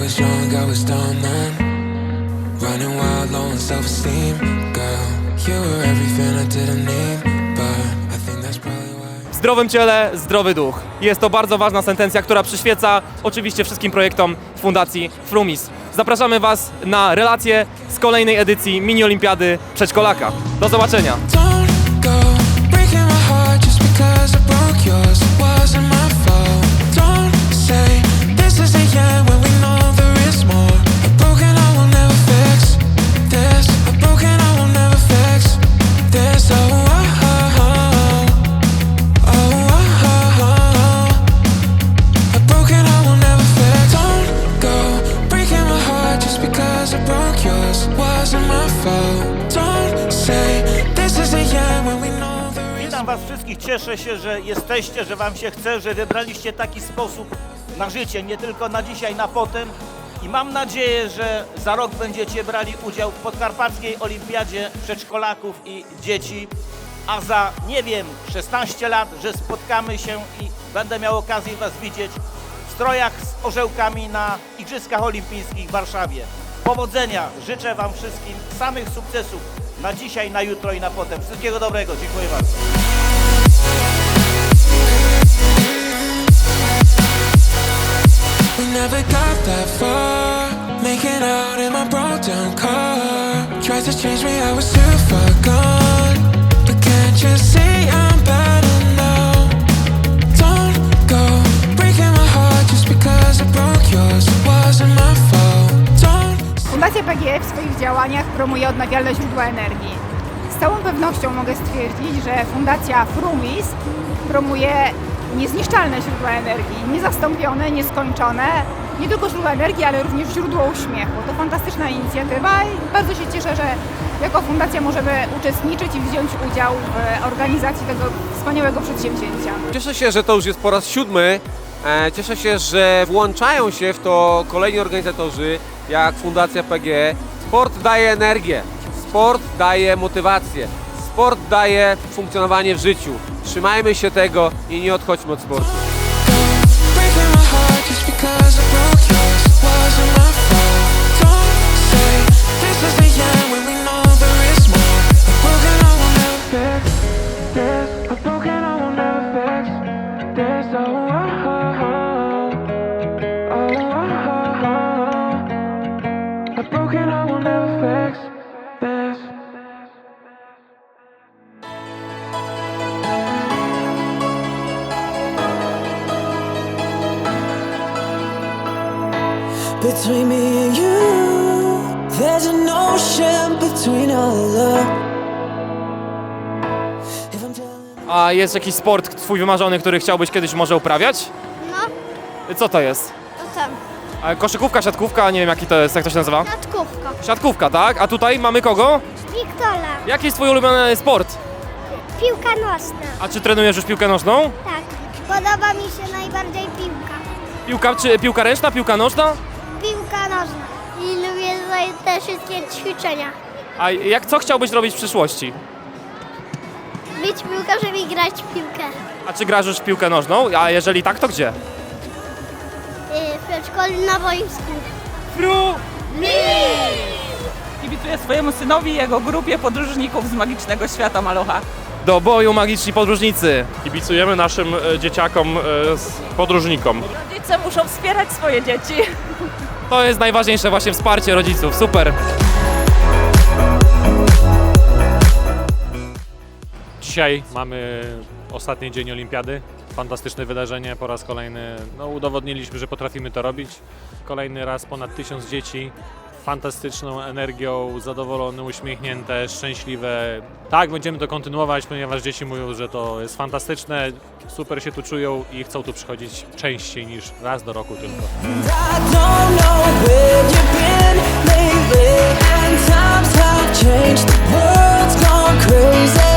was I was then. Running wild, low on self esteem. Girl, you were everything I didn't need. W zdrowym ciele, zdrowy duch. Jest to bardzo ważna sentencja, która przyświeca oczywiście wszystkim projektom Fundacji Frumis. Zapraszamy Was na relacje z kolejnej edycji Mini Olimpiady Przedszkolaka. Do zobaczenia! Was wszystkich, cieszę się, że jesteście, że Wam się chce, że wybraliście taki sposób na życie, nie tylko na dzisiaj, na potem. I mam nadzieję, że za rok będziecie brali udział w podkarpackiej olimpiadzie przedszkolaków i dzieci, a za, nie wiem, 16 lat, że spotkamy się i będę miał okazję Was widzieć w strojach z orzełkami na Igrzyskach Olimpijskich w Warszawie. Powodzenia, życzę Wam wszystkim samych sukcesów na dzisiaj, na jutro i na potem. Wszystkiego dobrego, dziękuję bardzo. We never got I Fundacja PGE w swoich działaniach promuje odnawialne źródła energii. Z całą pewnością mogę stwierdzić, że Fundacja Frumis promuje niezniszczalne źródła energii, niezastąpione, nieskończone, nie tylko źródła energii, ale również źródło uśmiechu. To fantastyczna inicjatywa i bardzo się cieszę, że jako fundacja możemy uczestniczyć i wziąć udział w organizacji tego wspaniałego przedsięwzięcia. Cieszę się, że to już jest po raz siódmy. E, Cieszę się, że włączają się w to kolejni organizatorzy, jak Fundacja PGE. Sport daje energię, sport daje motywację, sport daje funkcjonowanie w życiu. Trzymajmy się tego i nie odchodźmy od sportu. because I broke yours. It Between me and you, there's an ocean between our love. If I'm telling A jest jakiś sport twój wymarzony, który chciałbyś kiedyś może uprawiać? No, Co to jest? to tam. A koszykówka, siatkówka, nie wiem jaki to jest, jak to się nazywa? Natkówka. Siatkówka, tak? A tutaj mamy kogo? Wiktola. Jaki jest twój ulubiony sport? Piłka nożna. A czy trenujesz już piłkę nożną? Tak. Podoba mi się najbardziej piłka. Piłka, czy piłka ręczna, piłka nożna? Tutaj te wszystkie ćwiczenia. A jak co chciałbyś robić w przyszłości? Być piłkarzem i grać w piłkę. A czy grasz już w piłkę nożną? A jeżeli tak, to gdzie? Yy, w przedszkolu na boisku. Kibicuję swojemu synowi i jego grupie podróżników z magicznego świata Malucha. Do boju magiczni podróżnicy. Kibicujemy naszym e, dzieciakom, e, s- podróżnikom. Rodzice muszą wspierać swoje dzieci. To jest najważniejsze właśnie wsparcie rodziców. Super. Dzisiaj mamy ostatni dzień olimpiady. Fantastyczne wydarzenie, po raz kolejny no, udowodniliśmy, że potrafimy to robić. Kolejny raz ponad tysiąc dzieci, fantastyczną energią, zadowolony, uśmiechnięte, szczęśliwe. Tak, będziemy to kontynuować, ponieważ dzieci mówią, że to jest fantastyczne, super się tu czują i chcą tu przychodzić częściej niż raz do roku tylko. No And the world's gone crazy